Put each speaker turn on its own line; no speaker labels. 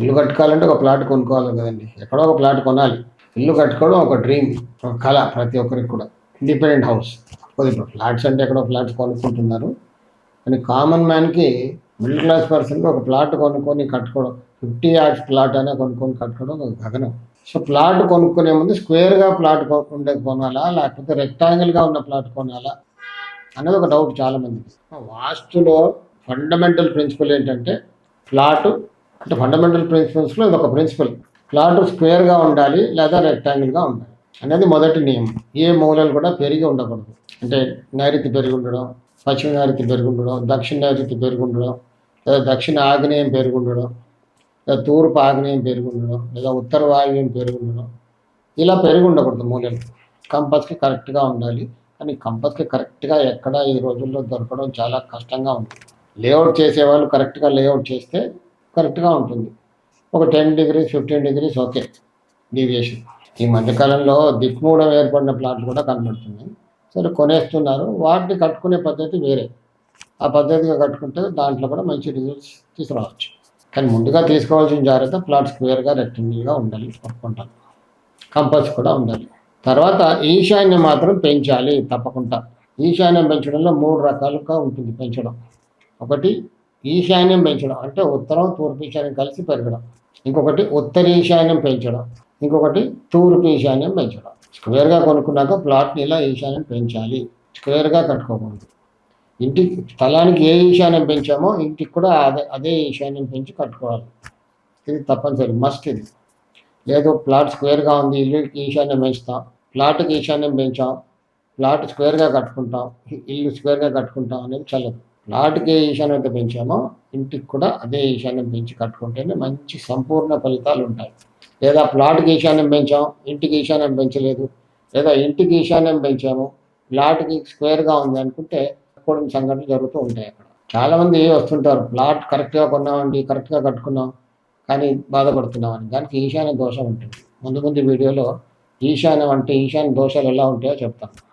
ఇల్లు కట్టుకోవాలంటే ఒక ప్లాట్ కొనుక్కోవాలి కదండి. ఎక్కడో ఒక ప్లాట్ కొనాలి. ఇల్లు కట్టుకోవడం ఒక డ్రీమ్ ఒక కళ ప్రతి ఒక్కరికి కూడా. ఇండిపెండెంట్ హౌస్ ఇప్పుడు ఫ్లాట్స్ అంటే ఎక్కడో ఫ్లాట్స్ కొనుక్కుంటున్నారు. కానీ కామన్ మ్యాన్కి మిడిల్ క్లాస్ పర్సన్కి ఒక ప్లాట్ కొనుక్కొని కట్టుకోవడం ఫిఫ్టీ యార్డ్స్ ప్లాట్ అయినా కొనుక్కొని కట్టుకోవడం ఒక గగనం. సో ప్లాట్ కొనుక్కునే ముందు స్క్వేర్గా ప్లాట్ ఉండే కొనాలా? లేకపోతే రెక్టాంగిల్గా ఉన్న ప్లాట్ కొనాలా? అనేది ఒక డౌట్ చాలా మందికి వాస్తులో ఫండమెంటల్ ప్రిన్సిపల్ ఏంటంటే ప్లాటు అంటే ఫండమెంటల్ ప్రిన్సిపల్స్లో ఇది ఒక ప్రిన్సిపల్ ప్లాటర్ స్క్వేర్గా ఉండాలి లేదా రెక్టాంగిల్గా ఉండాలి. అనేది మొదటి నియమం. ఏ మూలలు కూడా పెరిగి ఉండకూడదు. అంటే నైరుతి పెరిగి ఉండడం పశ్చిమ నైరుతి పెరిగి ఉండడం దక్షిణ నైరుతి పెరిగి ఉండడం లేదా దక్షిణ ఆగ్నేయం పెరిగి ఉండడం లేదా తూర్పు ఆగ్నేయం పెరిగి ఉండడం లేదా ఉత్తర వాయువ్యం పెరిగి ఉండడం. ఇలా పెరిగి ఉండకూడదు మూలలు. కంపస్కి కరెక్ట్గా ఉండాలి. కానీ కంపస్కి కరెక్ట్గా ఎక్కడ ఈ రోజుల్లో దొరకడం చాలా కష్టంగా ఉంటుంది లేఅవుట్ చేసేవాళ్ళు కరెక్ట్గా లేఅవుట్ చేస్తే కరెక్ట్గా ఉంటుంది. ఒక ten degrees fifteen degrees okay deviation. ఈ మధ్యకాలంలో దిక్మూడం ఏర్పడిన ప్లాట్లు కూడా కనబడుతున్నాయి సరే కొనేస్తున్నారు. వాటిని కట్టుకునే పద్ధతి వేరే. ఆ పద్ధతిగా కట్టుకుంటే దాంట్లో కూడా మంచి రిజల్ట్స్ తీసుకురావచ్చు. కానీ ముందుగా తీసుకోవాల్సిన జాగ్రత్త ప్లాట్ స్క్వేర్గా రెక్టంగిల్గా ఉండాలి ఒప్పుకుంటాను కంపల్స్ కూడా ఉండాలి. తర్వాత ఈశాన్యం మాత్రం పెంచాలి తప్పకుండా. ఈశాన్యం పెంచడంలో మూడు రకాలుగా ఉంటుంది పెంచడం. ఒకటి ఈశాన్యం పెంచడం. అంటే ఉత్తరం తూర్పు ఈశాన్యం కలిసి పెరగడం. ఇంకొకటి ఉత్తర ఈశాన్యం పెంచడం. ఇంకొకటి తూర్పు ఈశాన్యం పెంచడం. స్క్వేర్గా కొనుక్కున్నాక ప్లాట్ని ఇలా ఈశాన్యం పెంచాలి. స్క్వేర్గా కట్టుకోకూడదు. ఇంటికి స్థలానికి ఏ ఈశాన్యం పెంచామో ఇంటికి కూడా అదే అదే ఈశాన్యం పెంచి కట్టుకోవాలి. ఇది తప్పనిసరి మస్ట్ ఇది. లేదు ప్లాట్ స్క్వేర్గా ఉంది ఇల్లు ఈశాన్యం పెంచుతాం. ప్లాట్కి ఈశాన్యం పెంచాం. ప్లాట్ స్క్వేర్గా కట్టుకుంటాం. ఇల్లు స్క్వేర్గా కట్టుకుంటాం అనేది చల్లదు. ప్లాట్కి ఏ ఈశాన్యం అయితే పెంచామో? ఇంటికి కూడా అదే ఈశాన్యం పెంచి కట్టుకుంటేనే మంచి సంపూర్ణ ఫలితాలు ఉంటాయి. లేదా ప్లాట్కి ఈశాన్యం పెంచాం ఇంటికి ఈశాన్యం పెంచలేదు లేదా ఇంటికి ఈశాన్యం పెంచాము ప్లాట్కి స్క్వేర్గా ఉంది అనుకుంటే కూడా సంఘటనలు జరుగుతూ ఉంటాయి అక్కడ. చాలామంది వస్తుంటారు ప్లాట్ కరెక్ట్గా కొన్నామండి కరెక్ట్గా కట్టుకున్నాం కానీ బాధపడుతున్నామని. దానికి ఈశాన్య దోషం ఉంటుంది. ముందు ముందు వీడియోలో ఈశాన్యం అంటే ఈశాన్య దోషాలు ఎలా ఉంటాయో చెప్తాను.